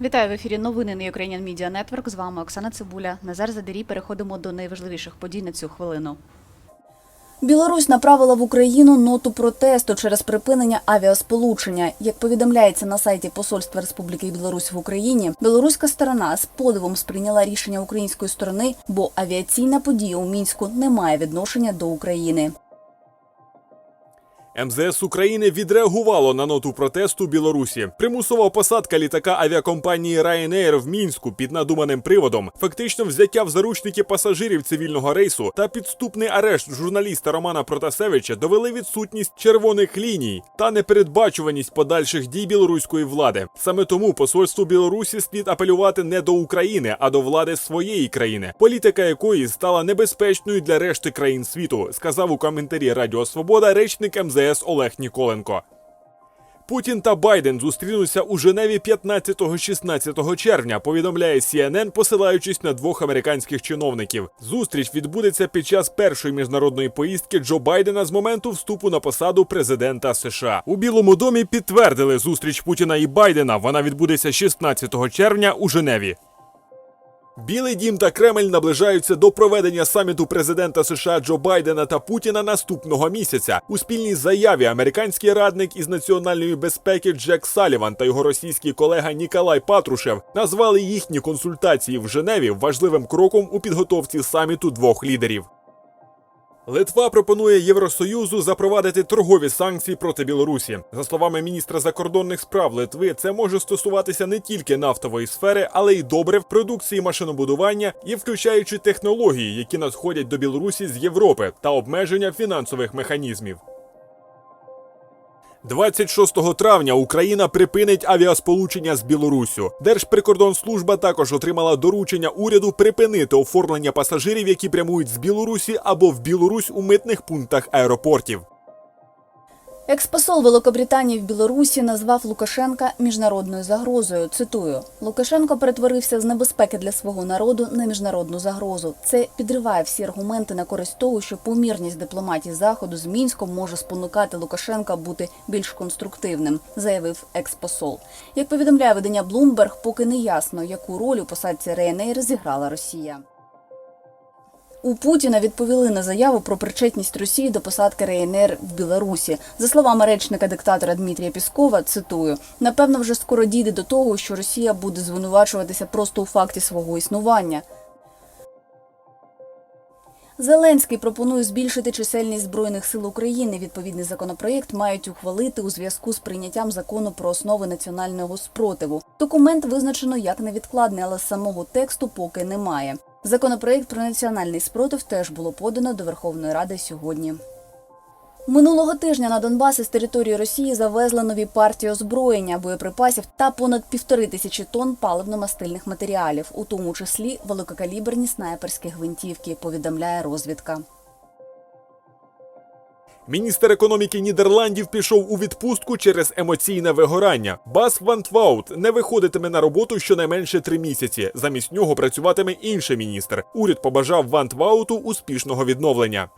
Вітаю в ефірі новини на Ukrainian Media Network. З вами Оксана Цибуля. Назар Задирій. Переходимо до найважливіших подій на цю хвилину. Білорусь направила в Україну ноту протесту через припинення авіасполучення. Як повідомляється на сайті Посольства Республіки Білорусь в Україні, білоруська сторона з подивом сприйняла рішення української сторони, бо авіаційна подія у мінську не має відношення до України. МЗС України відреагувало на ноту протесту Білорусі. Примусова посадка літака авіакомпанії Ryanair в мінську під надуманим приводом, фактично взяття в заручники пасажирів цивільного рейсу та підступний арешт журналіста Романа Протасевича довели відсутність червоних ліній та непередбачуваність подальших дій білоруської влади. Саме тому посольству Білорусі слід апелювати не до України, а до влади своєї країни, політика якої стала небезпечною для решти країн світу, сказав у коментарі Радіо Свобода речник МЗС Олег Ніколенко. Путін та Байден зустрінуться у Женеві 15-16 червня. Повідомляє CNN, посилаючись на двох американських чиновників. Зустріч відбудеться під час першої міжнародної поїздки Джо Байдена з моменту вступу на посаду президента США. У Білому домі підтвердили зустріч Путіна і Байдена. Вона відбудеться 16 червня у Женеві. Білий дім та Кремль наближаються до проведення саміту президента США Джо Байдена та Путіна наступного місяця. У спільній заяві американський радник із національної безпеки Джек Саліван та його російський колега Ніколай Патрушев назвали їхні консультації в Женеві важливим кроком у підготовці саміту двох лідерів. Литва пропонує Євросоюзу запровадити торгові санкції проти Білорусі. За словами міністра закордонних справ Литви, це може стосуватися не тільки нафтової сфери, але й добрив, продукції машинобудування і включаючи технології, які надходять до Білорусі з Європи, та обмеження фінансових механізмів. 26 травня Україна припинить авіасполучення з Білоруссю. Держприкордонслужба також отримала доручення уряду припинити оформлення пасажирів, які прямують з Білорусі або в Білорусь у митних пунктах аеропортів. Експосол Великобританії в Білорусі назвав Лукашенка міжнародною загрозою. Цитую: Лукашенко перетворився з небезпеки для свого народу на міжнародну загрозу. Це підриває всі аргументи на користь того, що помірність дипломатії заходу з мінськом може спонукати Лукашенка бути більш конструктивним, заявив експосол. Як повідомляє видання Bloomberg, поки не ясно, яку роль у посадці Ryanair зіграла Росія. У Путіна відповіли на заяву про причетність Росії до посадки РНР в Білорусі. За словами речника диктатора Дмитрія Піскова, цитую: напевно, вже скоро дійде до того, що Росія буде звинувачуватися просто у факті свого існування. Зеленський пропонує збільшити чисельність збройних сил України. Відповідний законопроєкт мають ухвалити у зв'язку з прийняттям закону про основи національного спротиву. Документ визначено як невідкладний, але самого тексту поки немає. Законопроєкт про національний спротив теж було подано до Верховної Ради сьогодні. Минулого тижня на Донбас із території Росії завезли нові партії озброєння, боєприпасів та понад півтори тисячі тонн паливно-мастильних матеріалів, у тому числі великокаліберні снайперські гвинтівки, повідомляє розвідка. Міністр економіки Нідерландів пішов у відпустку через емоційне вигорання. Бас Вантваут не виходитиме на роботу щонайменше три місяці. Замість нього працюватиме інший міністр. Уряд побажав Вантвауту успішного відновлення.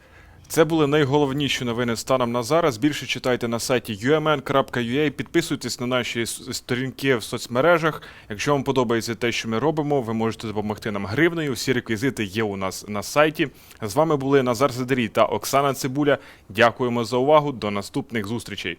Це були найголовніші новини станом на зараз. Більше читайте на сайті umn.ua, підписуйтесь на наші сторінки в соцмережах. Якщо вам подобається те, що ми робимо, ви можете допомогти нам гривнею. Всі реквізити є у нас на сайті. З вами були Назар Задерій та Оксана Цибуля. Дякуємо за увагу. До наступних зустрічей.